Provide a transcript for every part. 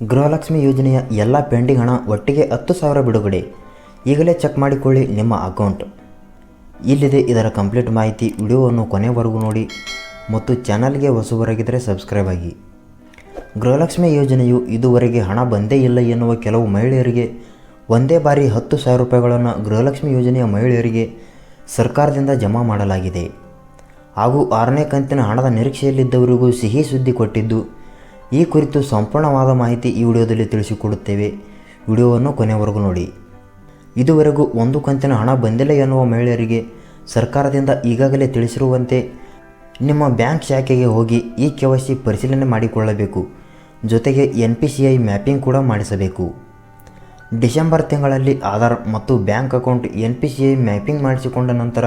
ಗೃಹಲಕ್ಷ್ಮಿ ಯೋಜನೆಯ ಎಲ್ಲ ಪೆಂಡಿಂಗ್ ಹಣ ಒಟ್ಟಿಗೆ ಹತ್ತು ಸಾವಿರ ಬಿಡುಗಡೆ. ಈಗಲೇ ಚೆಕ್ ಮಾಡಿಕೊಳ್ಳಿ ನಿಮ್ಮ ಅಕೌಂಟ್. ಇಲ್ಲಿದೆ ಇದರ ಕಂಪ್ಲೀಟ್ ಮಾಹಿತಿ. ವಿಡಿಯೋವನ್ನು ಕೊನೆವರೆಗೂ ನೋಡಿ ಮತ್ತು ಚಾನಲ್ಗೆ ಹೊಸಬರಾಗಿದ್ದರೆ ಸಬ್ಸ್ಕ್ರೈಬ್ ಆಗಿ. ಗೃಹಲಕ್ಷ್ಮಿ ಯೋಜನೆಯು ಇದುವರೆಗೆ ಹಣ ಬಂದೇ ಇಲ್ಲ ಎನ್ನುವ ಕೆಲವು ಮಹಿಳೆಯರಿಗೆ ಒಂದೇ ಬಾರಿ ಹತ್ತು ಸಾವಿರ ರೂಪಾಯಿಗಳನ್ನು ಗೃಹಲಕ್ಷ್ಮಿ ಯೋಜನೆಯ ಮಹಿಳೆಯರಿಗೆ ಸರ್ಕಾರದಿಂದ ಜಮಾ ಮಾಡಲಾಗಿದೆ. ಹಾಗೂ ಆರನೇ ಕಂತಿನ ಹಣದ ನಿರೀಕ್ಷೆಯಲ್ಲಿದ್ದವರಿಗೂ ಸಿಹಿ ಸುದ್ದಿ ಕೊಟ್ಟಿದ್ದು ಈ ಕುರಿತು ಸಂಪೂರ್ಣವಾದ ಮಾಹಿತಿ ಈ ವಿಡಿಯೋದಲ್ಲಿ ತಿಳಿಸಿಕೊಡುತ್ತೇವೆ. ವಿಡಿಯೋವನ್ನು ಕೊನೆವರೆಗೂ ನೋಡಿ. ಇದುವರೆಗೂ ಒಂದು ಕಂತಿನ ಹಣ ಬಂದಿಲ್ಲ ಎನ್ನುವ ಮಹಿಳೆಯರಿಗೆ ಸರ್ಕಾರದಿಂದ ಈಗಾಗಲೇ ತಿಳಿಸಿರುವಂತೆ ನಿಮ್ಮ ಬ್ಯಾಂಕ್ ಶಾಖೆಗೆ ಹೋಗಿ ಈ ಕೆ ವೈ ಸಿ ಪರಿಶೀಲನೆ ಮಾಡಿಕೊಳ್ಳಬೇಕು. ಜೊತೆಗೆ N P C I mapping ಕೂಡ ಮಾಡಿಸಬೇಕು. ಡಿಸೆಂಬರ್ ತಿಂಗಳಲ್ಲಿ ಆಧಾರ್ ಮತ್ತು bank account N P C I mapping ಮಾಡಿಸಿಕೊಂಡ ನಂತರ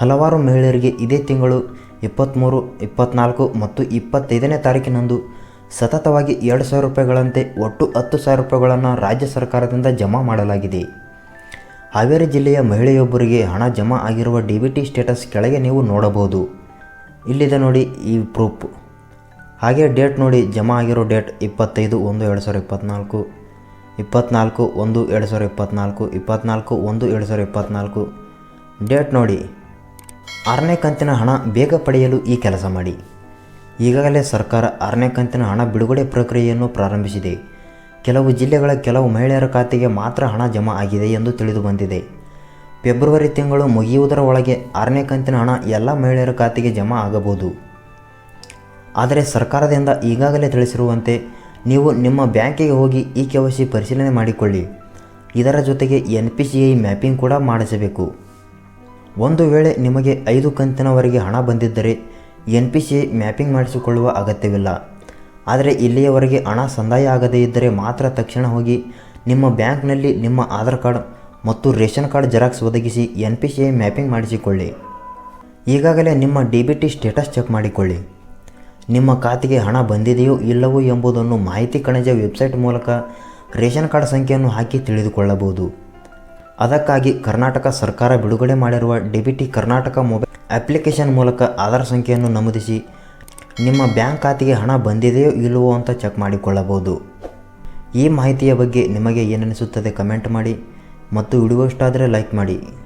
ಹಲವಾರು ಮಹಿಳೆಯರಿಗೆ ಇದೇ ತಿಂಗಳು ಇಪ್ಪತ್ತ್ಮೂರು ಇಪ್ಪತ್ತ್ನಾಲ್ಕು ಮತ್ತು ಇಪ್ಪತ್ತೈದನೇ ತಾರೀಕಿನಂದು ಸತತವಾಗಿ ಎರಡು ಸಾವಿರ ರೂಪಾಯಿಗಳಂತೆ ಒಟ್ಟು ಹತ್ತು ಸಾವಿರ ರೂಪಾಯಿಗಳನ್ನು ರಾಜ್ಯ ಸರ್ಕಾರದಿಂದ ಜಮಾ ಮಾಡಲಾಗಿದೆ. ಹಾವೇರಿ ಜಿಲ್ಲೆಯ ಮಹಿಳೆಯೊಬ್ಬರಿಗೆ ಹಣ ಜಮಾ ಆಗಿರುವ ಡಿ ಬಿ ಟಿ ಸ್ಟೇಟಸ್ ಕೆಳಗೆ ನೀವು ನೋಡಬಹುದು. ಇಲ್ಲಿದೆ ನೋಡಿ ಈ ಪ್ರೂಫ್. ಹಾಗೆ ಡೇಟ್ ನೋಡಿ, ಜಮಾ ಆಗಿರೋ ಡೇಟ್ ಇಪ್ಪತ್ತೈದು ಒಂದು ಎರಡು ಸಾವಿರ ಇಪ್ಪತ್ತ್ನಾಲ್ಕು ಇಪ್ಪತ್ತ್ನಾಲ್ಕು ಒಂದು ಎರಡು ಸಾವಿರ ಇಪ್ಪತ್ತ್ನಾಲ್ಕು ಇಪ್ಪತ್ತ್ನಾಲ್ಕು ಒಂದು ಎರಡು ಸಾವಿರ ಇಪ್ಪತ್ತ್ನಾಲ್ಕು ಡೇಟ್ ನೋಡಿ, ಆರನೇ ಕಂತಿನ ಹಣ ಬೇಗ ಪಡೆಯಲು ಈ ಕೆಲಸ ಮಾಡಿ. ಈಗಾಗಲೇ ಸರ್ಕಾರ ಆರನೇ ಕಂತಿನ ಹಣ ಬಿಡುಗಡೆ ಪ್ರಕ್ರಿಯೆಯನ್ನು ಪ್ರಾರಂಭಿಸಿದೆ. ಕೆಲವು ಜಿಲ್ಲೆಗಳ ಕೆಲವು ಮಹಿಳೆಯರ ಖಾತೆಗೆ ಮಾತ್ರ ಹಣ ಜಮಾ ಆಗಿದೆ ಎಂದು ತಿಳಿದು ಬಂದಿದೆ ಫೆಬ್ರವರಿ ತಿಂಗಳು ಮುಗಿಯುವುದರ ಒಳಗೆ ಆರನೇ ಕಂತಿನ ಹಣ ಎಲ್ಲ ಮಹಿಳೆಯರ ಖಾತೆಗೆ ಜಮಾ ಆಗಬಹುದು. ಆದರೆ ಸರ್ಕಾರದಿಂದ ಈಗಾಗಲೇ ತಿಳಿಸಿರುವಂತೆ ನೀವು ನಿಮ್ಮ ಬ್ಯಾಂಕಿಗೆ ಹೋಗಿ ಈ ಕೆ ಪರಿಶೀಲನೆ ಮಾಡಿಕೊಳ್ಳಿ. ಇದರ ಜೊತೆಗೆ N P C I mapping ಕೂಡ ಮಾಡಿಸಬೇಕು. ಒಂದು ವೇಳೆ ನಿಮಗೆ ಐದು ಕಂತಿನವರೆಗೆ ಹಣ ಬಂದಿದ್ದರೆ ಎನ್ ಪಿ ಸಿ ಮ್ಯಾಪಿಂಗ್ ಮಾಡಿಸಿಕೊಳ್ಳುವ ಅಗತ್ಯವಿಲ್ಲ. ಆದರೆ ಇಲ್ಲಿಯವರೆಗೆ ಹಣ ಸಂದಾಯ ಆಗದೇ ಇದ್ದರೆ ಮಾತ್ರ ತಕ್ಷಣ ಹೋಗಿ ನಿಮ್ಮ ಬ್ಯಾಂಕ್ನಲ್ಲಿ ನಿಮ್ಮ ಆಧಾರ್ ಕಾರ್ಡ್ ಮತ್ತು ರೇಷನ್ ಕಾರ್ಡ್ ಜೆರಾಕ್ಸ್ ಒದಗಿಸಿ ಎನ್ ಪಿ ಸಿ ಮ್ಯಾಪಿಂಗ್ ಮಾಡಿಸಿಕೊಳ್ಳಿ. ಈಗಾಗಲೇ ನಿಮ್ಮ D B T status check ಮಾಡಿಕೊಳ್ಳಿ. ನಿಮ್ಮ ಖಾತೆಗೆ ಹಣ ಬಂದಿದೆಯೋ ಇಲ್ಲವೋ ಎಂಬುದನ್ನು ಮಾಹಿತಿ ಕಣಜ ವೆಬ್ಸೈಟ್ ಮೂಲಕ ರೇಷನ್ ಕಾರ್ಡ್ ಸಂಖ್ಯೆಯನ್ನು ಹಾಕಿ ತಿಳಿದುಕೊಳ್ಳಬಹುದು. ಅದಕ್ಕಾಗಿ ಕರ್ನಾಟಕ ಸರ್ಕಾರ ಬಿಡುಗಡೆ ಮಾಡಿರುವ D B T Karnataka mobile application ಮೂಲಕ ಆಧಾರ್ ಸಂಖ್ಯೆಯನ್ನು ನಮೂದಿಸಿ ನಿಮ್ಮ ಬ್ಯಾಂಕ್ ಖಾತೆಗೆ ಹಣ ಬಂದಿದೆಯೋ ಇಲ್ಲವೋ ಅಂತ ಚೆಕ್ ಮಾಡಿಕೊಳ್ಳಬಹುದು. ಈ ಮಾಹಿತಿಯ ಬಗ್ಗೆ ನಿಮಗೆ ಏನನಿಸುತ್ತದೆ ಕಮೆಂಟ್ ಮಾಡಿ ಮತ್ತು ವಿಡಿಯೋ ಇಷ್ಟ ಲೈಕ್ ಮಾಡಿ.